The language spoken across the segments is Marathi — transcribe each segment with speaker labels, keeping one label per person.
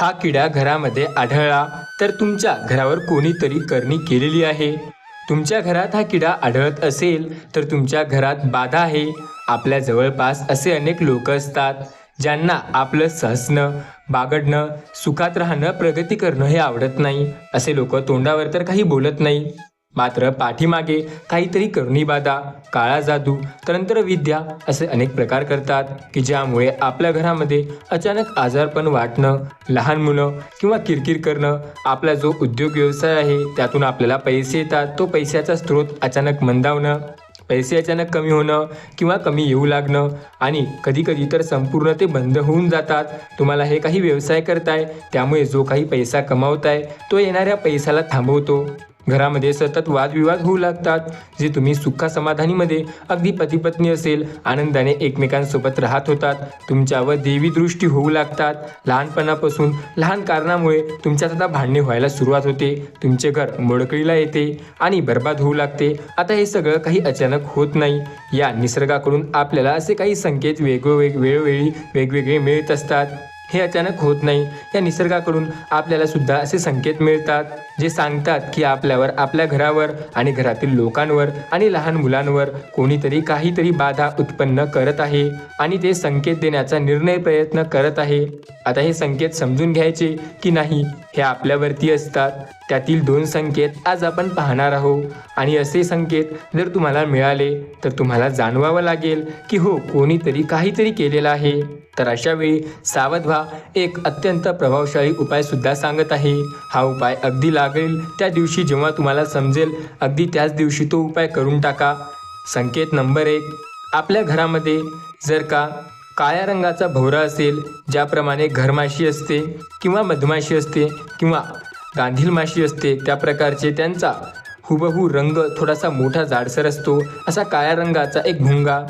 Speaker 1: हा किडा घरामध्ये आढळला तर तुमच्या घरावर कोणीतरी करणी केलेली आहे. तुमच्या घरात हा किडा आढळत असेल तर तुमच्या घरात बाधा आहे. आपल्या जवळपास असे अनेक लोक असतात ज्यांना आपलं सहसणं बागडणं सुखात राहणं प्रगती करणं हे आवडत नाही. असे लोक तोंडावर तर काही बोलत नाही. मात्र पाठीमागे काहीतरी करुणीबाधा काळा जादू तंत्रविद्या असे अनेक प्रकार करतात की ज्यामुळे आपल्या घरामध्ये अचानक आजारपण वाटणं लहान मुलं किंवा किरकिर करणं आपला जो उद्योग व्यवसाय आहे त्यातून आपल्याला पैसे येतात तो पैशाचा स्रोत अचानक मंदावणं पैसे अचानक कमी होणं किंवा कमी येऊ लागणं आणि कधीकधी तर संपूर्ण ते बंद होऊन जातात. तुम्हाला हे काही व्यवसाय करताय त्यामुळे जो काही पैसा कमावताय तो येणाऱ्या पैशाला थांबवतो. घरामध्ये सतत वादविवाद होऊ लागतात जे तुम्ही सुखा समाधानीमध्ये अगदी पतीपत्नी असेल आनंदाने एकमेकांसोबत राहत होतात. तुमच्यावर देवीदृष्टी होऊ लागतात. लहानपणापासून लहान कारणामुळे तुमच्यात आता भांडणे व्हायला सुरुवात होते. तुमचे घर मोडकळीला येते आणि बर्बाद होऊ लागते. आता हे सगळं काही अचानक होत नाही. या निसर्गाकडून आपल्याला असे काही संकेत वेगवेग वेळोवेळी वेगवेगळे मिळत असतात. हे अचानक होत नाही. या निसर्गाकडून आपल्याला सुद्धा असे संकेत मिळतात. जे सांगतात की आपल्यावर आपल्या घरावर आणि घरातील लोकांवर आणि लहान मुलांवर कोणीतरी काहीतरी बाधा उत्पन्न करत आहे आणि ते संकेत देण्याचा निर्णय प्रयत्न करत आहे. आता हे संकेत समजून घ्यायचे की नाही हे आपल्यावरती असतात. त्यातील दोन संकेत आज आपण पाहणार आहोत. आणि असे संकेत जर तुम्हाला मिळाले तर तुम्हाला जाणवावं लागेल की हो कोणीतरी काहीतरी केलेलं आहे. तर अशा वेळी सावध व्हा. एक अत्यंत प्रभावशाली उपाय सुद्धा सांगत आहे. हा उपाय अगदी लाग लागेल. त्या दिवशी जेव्हा तुम्हाला समजेल अगदी त्याच दिवशी तो उपाय करून टाका. संकेत नंबर एक आपल्या घरामध्ये जर का काळ्या रंगाचा भोवरा असेल ज्याप्रमाणे घरमाशी असते किंवा मधमाशी असते किंवा गांधील माशी असते त्या प्रकारचे त्यांचा हुबहू रंग थोडासा मोठा जाडसर असतो. असा काळ्या रंगाचा एक भुंगा.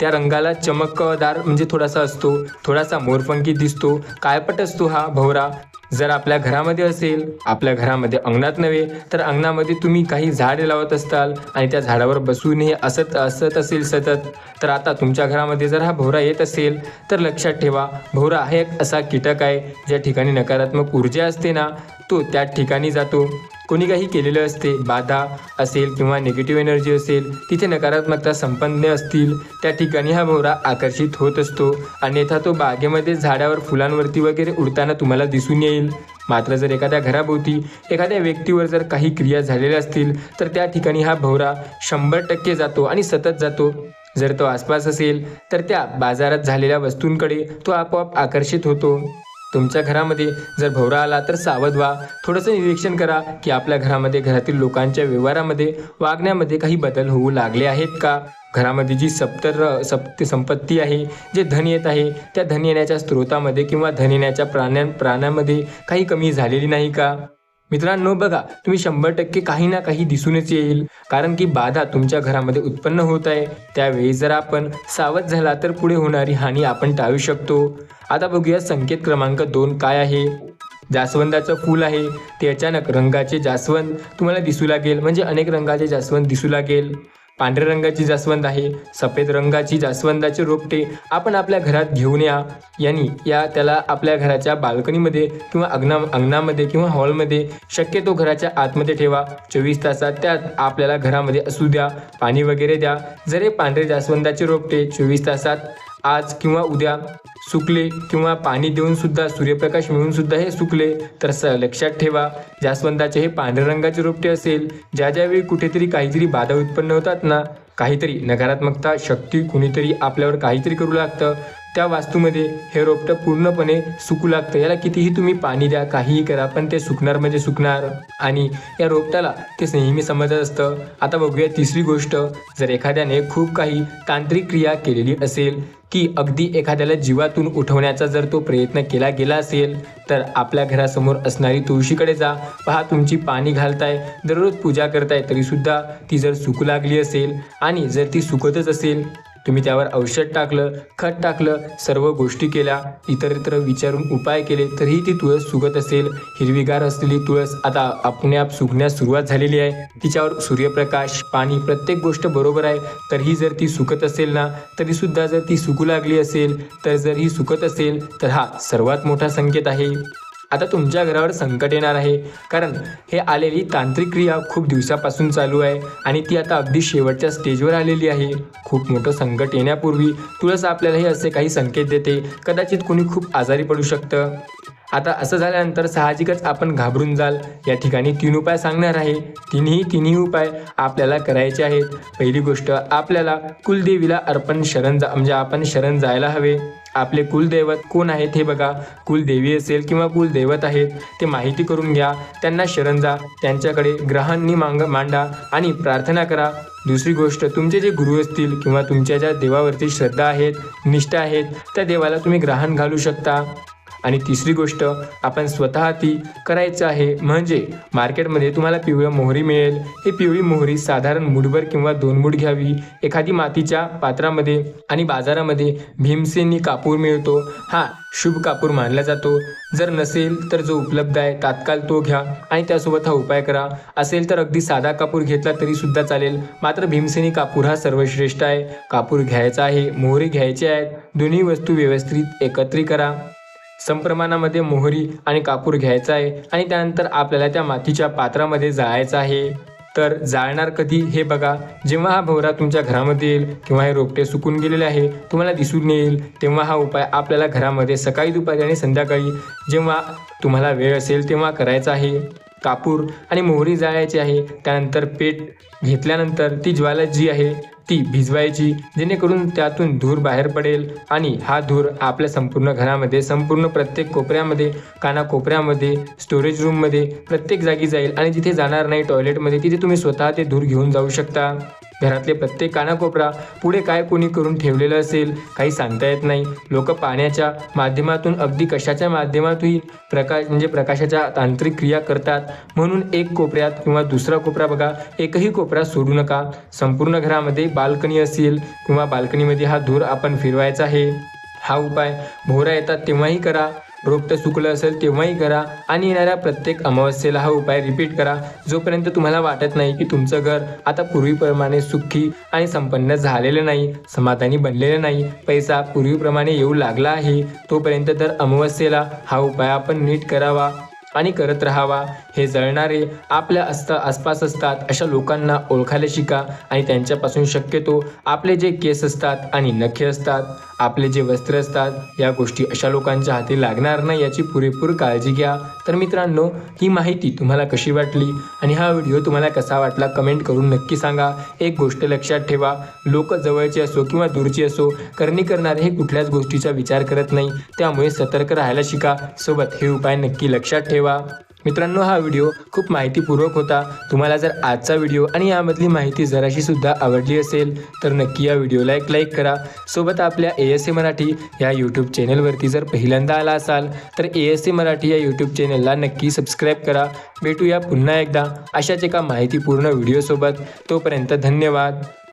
Speaker 1: त्या रंगाला चमकदार म्हणजे थोडासा असतो थोडासा मोरपंखी दिसतो. काळपट असतो हा भवरा. जर आपल्या घरामध्ये असेल आपल्या घरामध्ये अंगणात नव्हे तर अंगणामध्ये तुम्ही काही झाडे लावत असताल आणि त्या झाडावर बसूनही असत असत असेल सतत तर आता तुमच्या घरामध्ये जर हा भोवरा येत असेल तर लक्षात ठेवा भोवरा हा एक असा कीटक आहे ज्या ठिकाणी नकारात्मक ऊर्जा असते ना तो त्या ठिकाणी जातो. कोणी काही केलेलं असते बाधा असेल किंवा निगेटिव्ह एनर्जी असेल तिथे नकारात्मकता संपन्न असतील त्या ठिकाणी हा भोवरा आकर्षित होत असतो अन्यथा तो बागेमध्ये झाडावर फुलांवरती वगैरे उडताना तुम्हाला दिसून येईल. मात्र जर एखाद्या घराभोवती एखाद्या व्यक्तीवर जर काही क्रिया झालेल्या असतील तर त्या ठिकाणी हा भोवरा शंभर टक्के जातो आणि सतत जातो. जर तो आसपास असेल तर त्या बाजारात झालेल्या वस्तूंकडे तो आपोआप आकर्षित होतो. तुमच्या घरामध्ये जर भोवरा आला तर सावध व्हा. थोडंसं निरीक्षण करा की आपल्या घरामध्ये घरातील लोकांच्या व्यवहारामध्ये वागण्यामध्ये काही बदल होऊ लागले आहेत का? घरामध्ये जी सप्तर सप्त संपत्ती आहे जे धन येत आहे त्या धन येण्याच्या स्रोतामध्ये किंवा धन येण्याच्या प्राण्या प्राण्यामध्ये काही कमी झालेली नाही का? मित्रांनो बघा तुम्ही शंभर टक्के काही ना काही दिसूनच येईल. कारण की बाधा तुमच्या घरामध्ये उत्पन्न होत आहे. त्यावेळी जर आपण सावध झाला तर पुढे होणारी हानी आपण टाळू शकतो. आता बघूया संकेत क्रमांक दोन काय आहे. जास्वंदाचं फूल आहे. ते अचानक रंगाचे जास्वंद तुम्हाला दिसू लागेल. म्हणजे अनेक रंगाचे जास्वंद दिसू लागेल. पांढऱ्या रंगाची जास्वंद आहे सफेद रंगाची जास्वंदाचे रोपटे आपण आपल्या घरात घेऊन या. यांनी या त्याला आपल्या घराच्या बाल्कनीमध्ये किंवा अंगणा अंगणामध्ये किंवा हॉलमध्ये शक्यतो घराच्या आतमध्ये ठेवा. चोवीस तासात त्यात आपल्याला घरामध्ये असू द्या पाणी वगैरे द्या. जर हे पांढरे जास्वंदाचे रोपटे चोवीस तासात आज किंवा उद्या सुकले किंवा पाणी देऊन सुद्धा सूर्यप्रकाश मिळून सुद्धा हे सुकले तर स लक्षात ठेवा जास्वंदाचे हे पांढऱ्या रंगाचे रोपटे असेल ज्या ज्यावेळी कुठेतरी काहीतरी बाधा उत्पन्न होतात ना काहीतरी नकारात्मकता शक्ती कुणीतरी आपल्यावर काहीतरी करू लागतं. त्या वास्तूमध्ये हे रोपटं पूर्णपणे सुकू लागतं. याला कितीही तुम्ही पाणी द्या काहीही करा पण ते सुकणार म्हणजे सुकणार. आणि या रोपट्याला ते नेहमी समजत असतं. आता बघूया तिसरी गोष्ट. जर एखाद्याने खूप काही तांत्रिक क्रिया केलेली असेल की अगदी एखाद्याला जीवातून उठवण्याचा जर तो प्रयत्न केला गेला असेल तर आपल्या घरासमोर असणारी तुळशीकडे जा. पहा तुमची पाणी घालताय दररोज पूजा करताय तरीसुद्धा ती जर सुकू लागली असेल आणि जर ती सुकतच असेल तुम्ही त्यावर औषध टाकलं खत टाकलं सर्व गोष्टी केल्या इतर इतर विचारून उपाय केले तरीही ती तुळस सुकत असेल. हिरवीगार असलेली तुळस आता आपोआप सुकण्यास सुरुवात झालेली आहे. तिच्यावर सूर्यप्रकाश पाणी प्रत्येक गोष्ट बरोबर आहे. तरीही जर ती सुकत असेल ना तरीसुद्धा जर ती सुकू लागली असेल तर जर ही सुकत असेल तर हा सर्वात मोठा संकेत आहे. आता तुमच्या घरावर संकट येणार आहे. कारण हे आलेली तांत्रिक क्रिया खूप दिवसापासून चालू आहे आणि ती आता अगदी शेवटच्या स्टेजवर आलेली आहे. खूप मोठं संकट येण्यापूर्वी तुळस आपल्याला हे असे काही संकेत देते. कदाचित कोणी खूप आजारी पडू शकतं. आता असं झाल्यानंतर साहजिकच आपण घाबरून जाल. या ठिकाणी तीन उपाय सांगणार आहे. तिन्ही तिन्ही उपाय आपल्याला करायचे आहेत. पहिली गोष्ट आपल्याला कुलदेवीला अर्पण शरण जा म्हणजे आपण शरण जायला हवे. आपले कुलदैवत कोण आहेत हे बघा. कुलदेवी असेल किंवा कुलदैवत आहेत ते माहिती करून घ्या. त्यांना शरण जा. त्यांच्याकडे ग्रहांनी मांग मांडा आणि प्रार्थना करा. दुसरी गोष्ट तुमचे जे गुरु असतील किंवा तुमच्या ज्या देवावरती श्रद्धा आहेत निष्ठा आहेत त्या देवाला तुम्ही ग्रहण घालू शकता. आणि तिसरी गोष्ट आपण स्वतः ती करायचं आहे म्हणजे मार्केटमध्ये तुम्हाला पिवळं मोहरी मिळेल. ही पिवळी मोहरी साधारण मुठभर किंवा दोन मुठ घ्यावी. एखादी मातीच्या पात्रामध्ये आणि बाजारामध्ये भीमसेनी कापूर मिळतो. हा शुभ कापूर मानला जातो. जर नसेल तर जो उपलब्ध आहे तात्काळ तो घ्या आणि त्यासोबत हा उपाय करा. असेल तर अगदी साधा कापूर घेतला तरी सुद्धा चालेल. मात्र भीमसेनी कापूर हा सर्वश्रेष्ठ आहे. कापूर घ्यायचा आहे मोहरी घ्यायची आहेत. दोन्ही वस्तू व्यवस्थित एकत्रित करा. समप्रमाणामध्ये मोहरी आणि कापूर घ्यायचा आहे आणि त्यानंतर आपल्याला त्या मातीच्या पात्रामध्ये जाळायचं आहे. तर जाळणार कधी हे बघा. जेव्हा हा भवरा तुमच्या घरामध्ये येईल किंवा हे रोपटे सुकून गेलेले आहे तुम्हाला दिसून येईल. तेव्हा हा उपाय आपल्याला घरामध्ये सकाळी दुपारी आणि संध्याकाळी जेव्हा तुम्हाला वेळ असेल तेव्हा करायचा आहे. कापूर आणि मोहरी जाळायची आहे. त्यानंतर पेट घेतल्यानंतर ती ज्वाला जी आहे ती भिजवायची जेणेकरून त्यातून धूर बाहेर पडेल आणि हा धूर आपल्या संपूर्ण घरामध्ये संपूर्ण प्रत्येक कोपऱ्यामध्ये कानाकोपऱ्यामध्ये स्टोरेज रूममध्ये प्रत्येक जागी जाईल आणि जिथे जाणार नाही टॉयलेटमध्ये तिथे तुम्ही स्वतः ते धूर घेऊन जाऊ शकता. घरातले प्रत्येक कानाकोपरा पुढे काय कोणी करून ठेवलेलं असेल काही सांगता येत नाही. लोक पाण्याच्या माध्यमातून अगदी कशाच्या माध्यमातूनही प्रकाश म्हणजे प्रकाशाच्या तांत्रिक क्रिया करतात. म्हणून एक कोपऱ्यात किंवा दुसरा कोपरा बघा एकही कोपरा सोडू नका. संपूर्ण घरामध्ये बाल्कनी असेल किंवा बाल्कनीमध्ये हा धूर आपण फिरवायचा आहे. हा उपाय भोरा येतात तेव्हाही करा. रोपटं सुकलं असेल तेव्हाही करा आणि येणाऱ्या प्रत्येक अमावस्येला हा उपाय रिपीट करा. जोपर्यंत तुम्हाला वाटत नाही की तुमचं घर आता पूर्वीप्रमाणे सुखी आणि संपन्न झालेलं नाही समाधानी बनलेलं नाही पैसा पूर्वीप्रमाणे येऊ लागला आहे तोपर्यंत तर अमावस्येला हा उपाय आपण नीट करावा. आणि करत राहावा. हे जळणारे आपल्या असता आसपास असतात. अशा लोकांना ओळखायला शिका आणि त्यांच्यापासून शक्यतो आपले जे केस असतात आणि नखे असतात आपले जे वस्त्र असतात या गोष्टी अशा लोकांच्या हाती लागणार नाही याची पुरेपूर काळजी घ्या. तर मित्रांनो ही माहिती तुम्हाला कशी वाटली आणि हा व्हिडिओ तुम्हाला कसा वाटला कमेंट करून नक्की सांगा. एक गोष्ट लक्षात ठेवा लोक जवळची असो किंवा दूरची असो करणी करणारे हे कुठल्याच गोष्टीचा विचार करत नाही. त्यामुळे सतर्क राहायला शिका. सोबत हे उपाय नक्की लक्षात ठेवा. मित्रांनो हा व्हिडिओ खूप माहितीपूर्वक होता. तुम्हाला जर आजचा व्हिडिओ आणि यामधली माहिती जराशीसुद्धा आवडली असेल तर नक्की या व्हिडिओला एक लाईक करा. सोबत आपल्या ए एस ए मराठी या यूट्यूब चॅनलवरती जर पहिल्यांदा आला असाल तर ए एस ए मराठी या यूट्यूब चॅनलला नक्की सबस्क्राईब करा. भेटूया पुन्हा एकदा अशाच एका माहितीपूर्ण व्हिडिओसोबत. तोपर्यंत धन्यवाद.